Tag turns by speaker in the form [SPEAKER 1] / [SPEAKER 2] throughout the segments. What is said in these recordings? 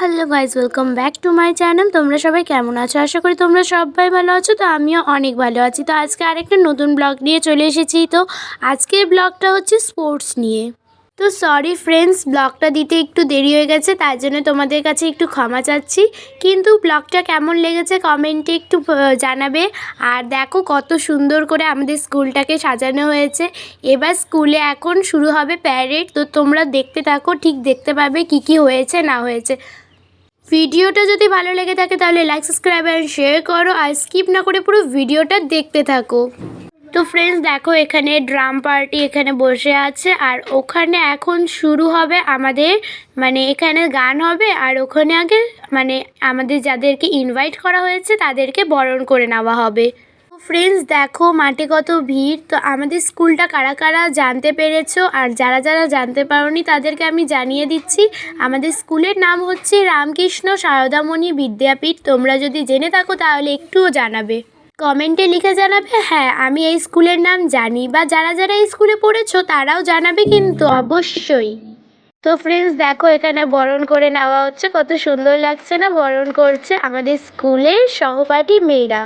[SPEAKER 1] Hello guys welcome back to my channel তোমরা সবাই কেমন আছো? আশা করি তোমরা সবাই ভালো আছো, তো আমিও অনেক ভালো আছি। তো আজকে আরেকটা নতুন ব্লগ নিয়ে চলে এসেছি। তো আজকের ব্লগটা হচ্ছে স্পোর্টস নিয়ে। তো সরি ফ্রেন্ডস ব্লগটা দিতে একটু দেরি হয়ে গেছে, তার জন্য তোমাদের কাছে একটু ক্ষমা চাচ্ছি। কিন্তু ব্লগটা কেমন লেগেছে কমেন্টে একটু জানাবে। আর দেখো কত সুন্দর করে আমাদের স্কুলটাকে সাজানো হয়েছে। এবার স্কুলে এখন শুরু হবে প্যারেড তো তোমরা দেখতে থাকো, ঠিক দেখতে পাবে কি কি হয়েছে, না হয়েছে। ভিডিওটা যদি ভালো লেগে থাকে তাহলে লাইক সাবস্ক্রাইব অ্যান্ড শেয়ার করো আর স্কিপ না করে পুরো ভিডিওটা দেখতে থাকো। তো ফ্রেন্ডস দেখো এখানে ড্রাম পার্টি এখানে বসে আছে আর ওখানে এখন শুরু হবে আমাদের মানে এখানে গান হবে আর ওখানে আগে মানে আমাদের যাদেরকে ইনভাইট করা হয়েছে তাদেরকে বরণ করে নেওয়া হবে। ফ্রেন্ডস দেখো, মাঠে কত ভিড়। তো আমাদের স্কুলটা কারা কারা জানতে পেরেছ? আর যারা যারা জানতে পারোনি, তাদেরকে আমি জানিয়ে দিচ্ছি। আমাদের স্কুলের নাম হচ্ছে রামকৃষ্ণ সারদামণি বিদ্যাপীঠ। তোমরা যদি জেনে থাকো, তাহলে একটুও জানাবে। কমেন্টে লিখে জানাবে হ্যাঁ আমি এই স্কুলের নাম জানি। বা যারা যারা এই স্কুলে পড়েছো, তারাও জানাবে কিন্তু অবশ্যই। তো ফ্রেন্ডস দেখো, এখানে বরণ করে নেওয়া হচ্ছে। কত সুন্দর লাগছে না বরণ করছে আমাদের স্কুলের সহপাঠী মেয়েরা।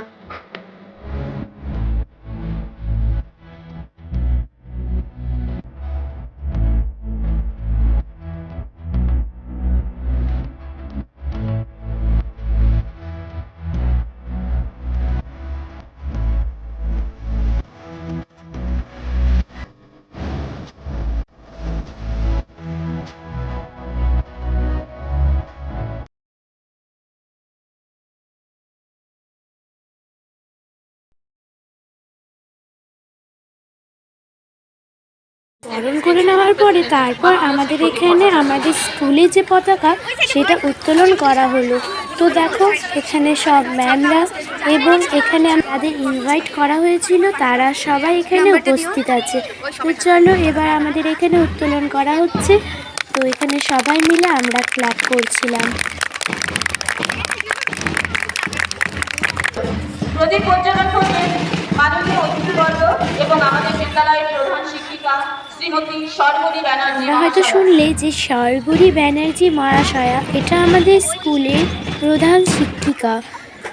[SPEAKER 1] বরণ করে নেওয়ার পরে তারপর আমাদের এখানে আমাদের স্কুলে যে পতাকা, সেটা উত্তোলন করা হলো। তো দেখো, এখানে সব ম্যামরা এবং এখানে আমাদের ইনভাইট করা হয়েছিল, তারা সবাই এখানে উপস্থিত আছে। তো চলো, এবার আমাদের এখানে উত্তোলন করা হচ্ছে। তো এখানে সবাই মিলে আমরা ক্লাব করছিলাম।
[SPEAKER 2] মাননীয় অতিথিবর্গ এবং আমাদের বিদ্যালয়ের প্রধান শিক্ষিকা শ্রীমতী সর্বরী ব্যানার্জি
[SPEAKER 1] তোমরা হয়তো শুনলে যে সর্বরী ব্যানার্জি মহাশয়া এটা আমাদের স্কুলের প্রধান শিক্ষিকা।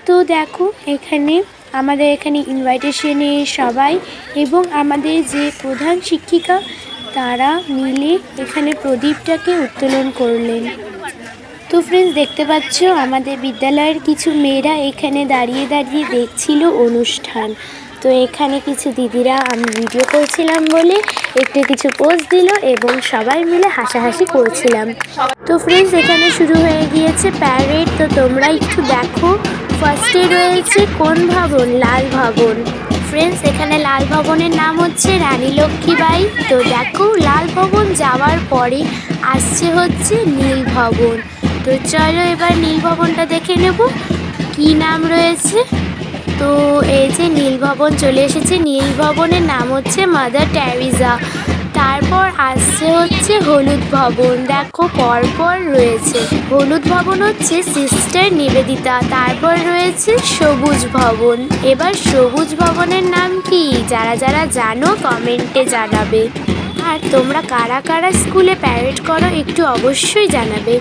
[SPEAKER 1] তো দেখো এখানে আমাদের এখানে ইনভাইটেশনে সবাই এবং আমাদের যে প্রধান শিক্ষিকা তারা মিলে এখানে প্রদীপটাকে উত্তোলন করলেন। তো ফ্রেন্ডস দেখতে পাচ্ছ আমাদের বিদ্যালয়ের কিছু মেয়েরা এখানে দাঁড়িয়ে দাঁড়িয়ে দেখছিল অনুষ্ঠান। তো এখানে কিছু দিদিরা আমি ভিডিও করছিলাম বলে একটু কিছু পোস্ট দিল এবং সবাই মিলে হাসাহাসি করছিলাম। তো ফ্রেন্ডস এখানে শুরু হয়ে গিয়েছে প্যারেড তো তোমরা একটু দেখো ফার্স্টে রয়েছে কোন ভবন? লাল ভবন। ফ্রেন্ডস এখানে লাল ভবনের নাম হচ্ছে রানী লক্ষ্মীবাই তো দেখো, লাল ভবন যাওয়ার পরে আসছে হচ্ছে নীল ভবন। তো চলো এবার নীল ভবনটা দেখে নেব। কি নাম রয়েছে? তো এই যে নীল ভবন চলে এসেছে। নীল ভবনের নাম হচ্ছে মাদার ট্যারিজা তারপর আসছে হচ্ছে হলুদ ভবন। দেখো পরপর রয়েছে। হলুদ ভবন হচ্ছে সিস্টার নিবেদিতা তারপর রয়েছে সবুজ ভবন। এবার সবুজ ভবনের নাম কি? যারা যারা জানো কমেন্টে জানাবে। আর তোমরা কারা কারা স্কুলে প্যারেড করো, একটু অবশ্যই জানাবে।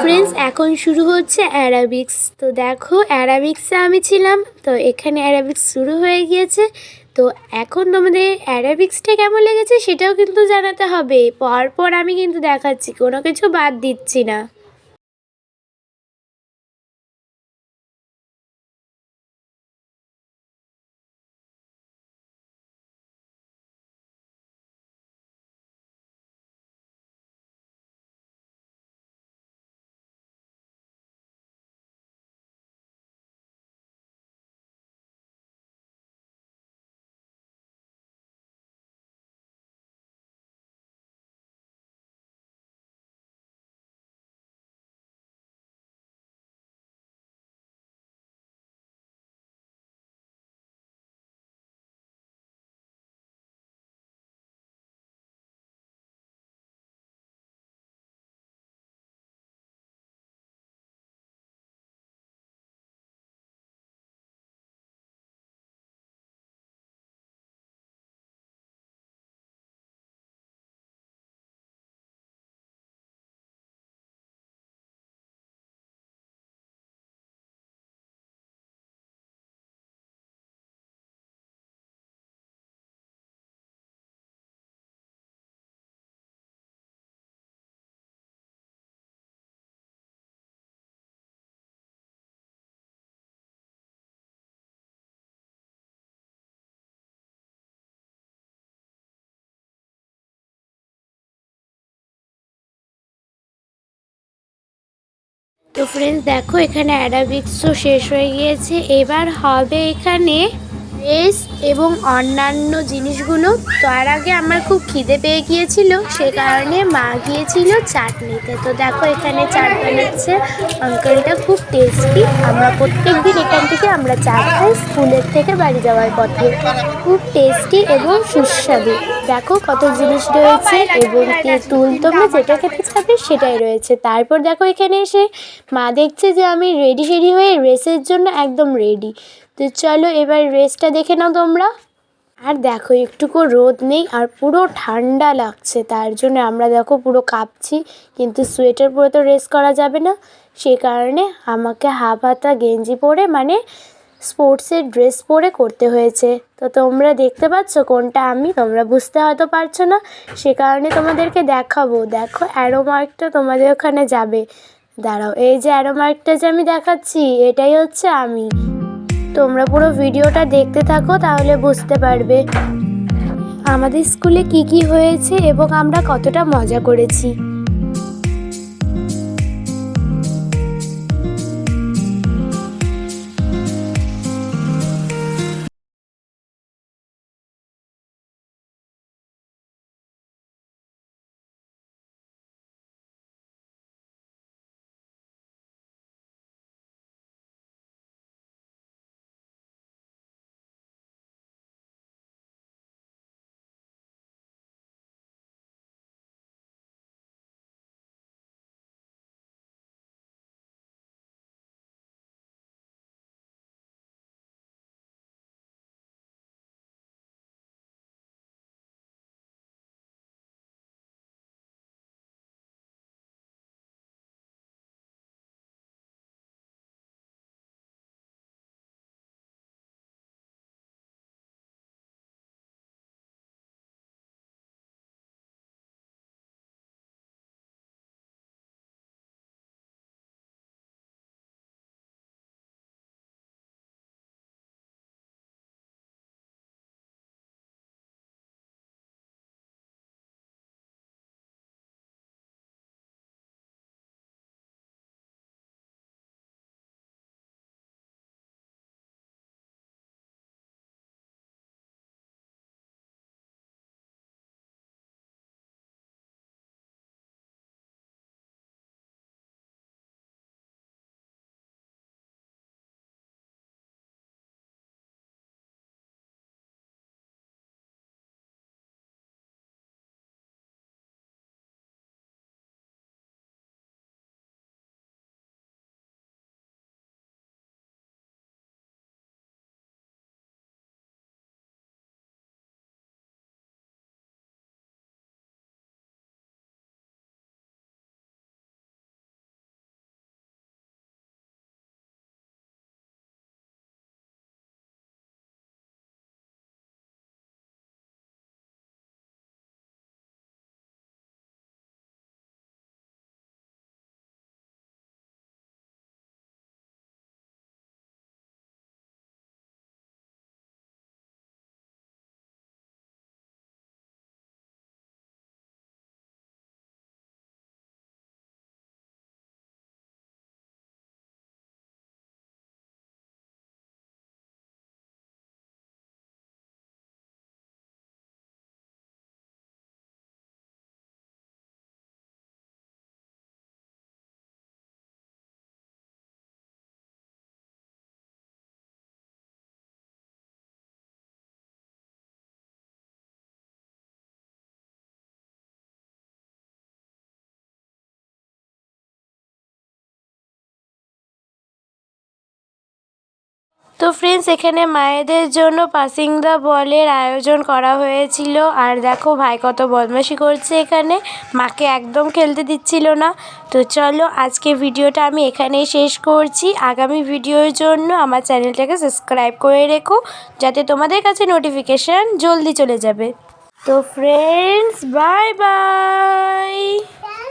[SPEAKER 1] ফ্রেন্ডস এখন শুরু হচ্ছে অ্যারাবিক্স তো দেখো অ্যারাবিক্সে আমি ছিলাম, তো এখানে অ্যারাবিক্স শুরু হয়ে গিয়েছে। তো এখন তোমাদের অ্যারাবিক্সটা কেমন লেগেছে সেটাও কিন্তু জানাতে হবে। পরপর আমি কিন্তু দেখাচ্ছি, কোনো কিছু বাদ দিচ্ছি না। তো ফ্রেন্ডস দেখো এখানে অ্যারাবিক্সও শেষ হয়ে গিয়েছে। এবার হবে এখানে রেস এবং অন্যান্য জিনিসগুলো তার আগে আমার খুব খিদে পেয়ে গিয়েছিল, সে কারণে মা গিয়েছিল চাট নিতে। তো দেখো এখানে চাট বানাচ্ছে। আঙ্কেলটা খুব টেস্টি আমরা প্রত্যেক দিন এখান থেকে আমরা চাট খাই স্কুলের থেকে বাড়ি যাওয়ার পথে। খুব টেস্টি এবং সুস্বাদু। দেখো কত জিনিস রয়েছে এবং তেঁতুল তোমরা যেটা খেতে চাবে সেটাই রয়েছে। তারপর দেখো এখানে এসে মা দেখছে যে আমি রেডি সেডি হয়ে রেসের জন্য একদম রেডি তো চলো এবার রেসটা দেখে নাও তোমরা। আর দেখো, একটুকু রোদ নেই আর পুরো ঠান্ডা লাগছে, তার জন্য আমরা দেখো পুরো কাঁপছি, কিন্তু সোয়েটার পরে তো রেস করা যাবে না। সে কারণে আমাকে হাফ হাতা গেঞ্জি পরে মানে স্পোর্টসের ড্রেস পরে করতে হয়েছে। তো তোমরা দেখতে পাচ্ছ কোনটা আমি, তোমরা বুঝতে হয়তো পারছ না, সে কারণে তোমাদেরকে দেখাবো। দেখো অ্যারো মার্কটা তোমাদের ওখানে যাবে। দাঁড়াও, এই যে অ্যারো মার্কটা যে আমি দেখাচ্ছি, এটাই হচ্ছে আমি। তোমরা পুরো ভিডিওটা দেখতে থাকো, তাহলে বুঝতে পারবে আমাদের স্কুলে কি কি হয়েছে এবং আমরা কতটা মজা করেছি। তো ফ্রেন্ডস এখানে মায়েদের জন্য পাসিং দ্য বলের আয়োজন করা হয়েছিল। আর দেখো ভাই কত বদমাশি করছে এখানে। মাকে একদম খেলতে দিচ্ছিল না। তো চলো আজকে ভিডিওটা আমি এখানেই শেষ করছি। আগামী ভিডিওর জন্য আমার চ্যানেলটাকে সাবস্ক্রাইব করে রেখো, যাতে তোমাদের কাছে নোটিফিকেশান জলদি চলে যাবে। তো ফ্রেন্ডস বাই বাই